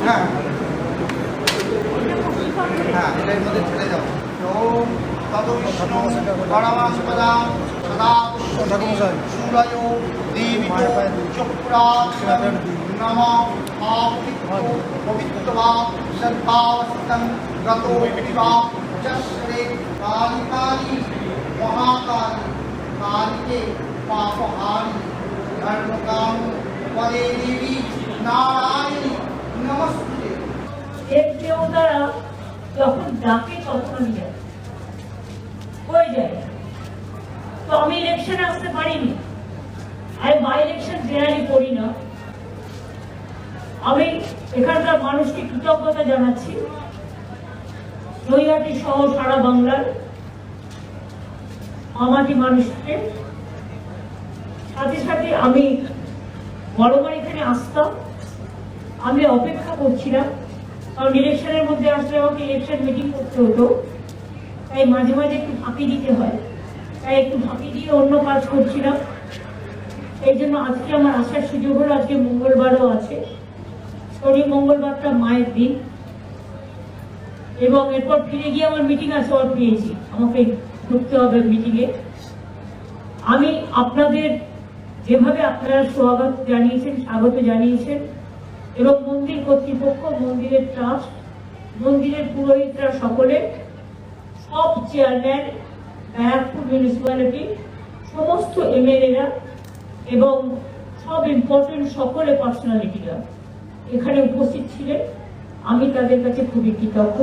হ্যাঁ হ্যাঁ এটার মধ্যে চলে যাও ওম তত বিষ্ণু পরমাস্পদা সদা পুষ্পতি সূরয় দেবী চক্রাৎ নম আপিত্ত পবিত্রবা সর্বাবস্থিতং গতো বিবা যশ্রে কালী কালী মহাকালী কালীকে পাপহারি ধর্মকাম পদে দেবী নারায়ণী নমস্তে দেব দেবতারা যখন ডাকে তখন আমি আমি ইলেকশনে আসতে পারিনি। আমি বাই ইলেকশন জেনারেলি করি না, আমি এখানকার মানুষকে কৃতজ্ঞতা জানাচ্ছি। নৈহাটি সহ সারা বাংলার আমাটি মানুষকে। সাথে সাথে আমি বড়বার এখানে আসতাম। আমি অপেক্ষা করছিলাম, কারণ ইলেকশনের মধ্যে আসলে আমাকে ইলেকশন মিটিং করতে হতো। তাই মাঝে মাঝে একটু ফাঁকি দিতে হয়। তাই একটু ফাঁকি দিয়ে অন্য কাজ করছিলাম। এই জন্য আজকে আমার আসার সুযোগ হলো, আজকে মঙ্গলবারও আছে। শনি মঙ্গলবারটা মায়ের দিন। এবং এরপর ফিরে গিয়ে আমার মিটিং আছে ওর পেয়েছি আমাকে ঢুকতে হবে মিটিংয়ে আমি আপনাদের যেভাবে আপনারা স্বাগত জানিয়েছেন স্বাগত জানিয়েছেন, এবং মন্দির কর্তৃপক্ষ, মন্দিরের ট্রাস্ট মন্দিরের পুরোহিতরা সকলে, সব চেয়ারম্যান ব্যারাকপুর মিউনিসিপ্যালিটি সমস্ত এমএলএরা এবং সব ইম্পর্টেন্ট সকলে পার্সোনালিটিরা এখানে উপস্থিত ছিলেন। আমি তাদের কাছে খুবই কৃতজ্ঞ।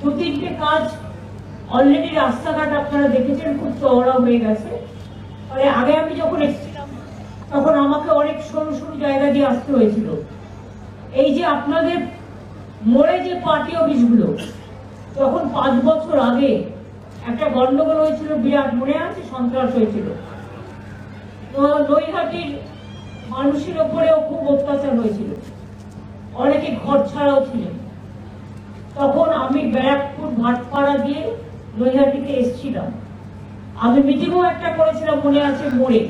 দু তিনটে কাজ অলরেডি রাস্তাঘাট আপনারা দেখেছেন, খুব চওড়া হয়ে গেছে। ফলে আগে আমি যখন এসেছিলাম, তখন আমাকে অনেক সরু সরু জায়গা দিয়ে আসতে হয়েছিল। এই যে আপনাদের মোড়ে যে পার্টি অফিসগুলো তখন পাঁচ বছর আগে একটা গন্ডগোল হয়েছিল, বিরাট মনে আছে? সন্ত্রাস হয়েছিল। তো নৈহাটির মানুষের ওপরেও খুব অত্যাচার হয়েছিল। অনেকে ঘর ছাড়াও ছিলেন। তখন আমি ব্যারাকপুর ভাটপাড়া দিয়ে নৈহাটিতে এসেছিলাম। আমি মিটিংও একটা করেছিলাম, মনে আছে, মোড়ে।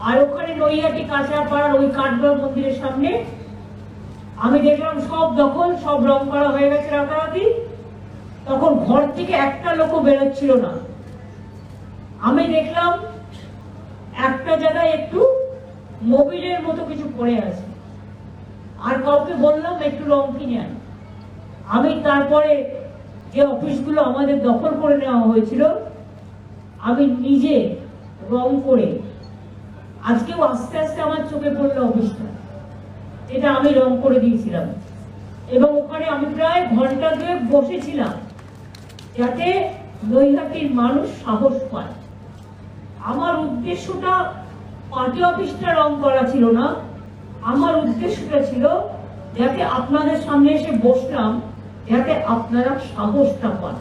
আর ওখানে নৈহাটি কাঁচরাপাড়ার ওই কাঠগড় মন্দিরের সামনে আমি দেখলাম সব দখল, সব রং করা হয়ে গেছে রাতারাতি। তখন ঘর থেকে একটা লোকও বেরোচ্ছিল না। আমি দেখলাম একটা জায়গায় একটু মোবিলের মতো কিছু পড়ে আছে। আর কাউকে বললাম, একটু রং কিনে আন। আমি তারপরে যে অফিসগুলো আমাদের দখল করে নেওয়া হয়েছিল, আমি নিজে রং করে আজকেও আস্তে আস্তে আমার চোখে পড়ল অফিসটা। এটা আমি রং করে দিয়েছিলাম। এবং ওখানে আমি প্রায় ঘণ্টা দুয়েক বসেছিলাম। যাতে নৈহাটির মানুষ সাহস পায়। আমার উদ্দেশ্যটা পার্টি অফিসটা রং করা ছিল না। আমার উদ্দেশ্যটা ছিল যাতে আপনাদের সামনে এসে বসলাম, যাতে আপনারা সাহসটা পান।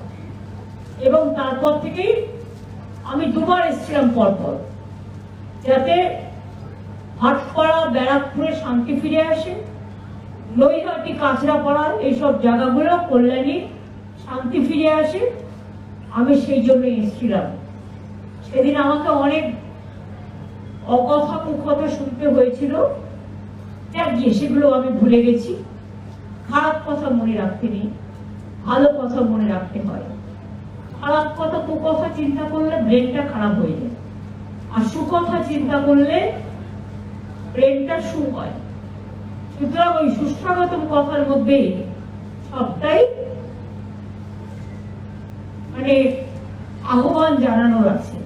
এবং তারপর থেকেই আমি দুবার এসেছিলাম পরপর, যাতে ভাটপাড়া, ব্যারাকপুরে শান্তি ফিরে আসে, নৈহাটি, কাঁচরাপাড়া, এইসব জায়গাগুলো, কল্যাণী শান্তি ফিরে আসে, আমি সেই জন্য এসেছিলাম। সেদিন আমাকে অনেক অকথা কুকথা শুনতে হয়েছিল। যাক গিয়ে, সেগুলো আমি ভুলে গেছি। খারাপ কথা মনে রাখতে নেই, ভালো কথা মনে রাখতে হয়। খারাপ কথা, কুকথা চিন্তা করলে ব্রেনটা খারাপ হয়ে যায়। আর সুকথা চিন্তা করলে ব্রেনটা সু হয়। সুতরাং ওই সুস্বাগতম কথার মধ্যে সবটাই মানে আহ্বান জানানোর আছে।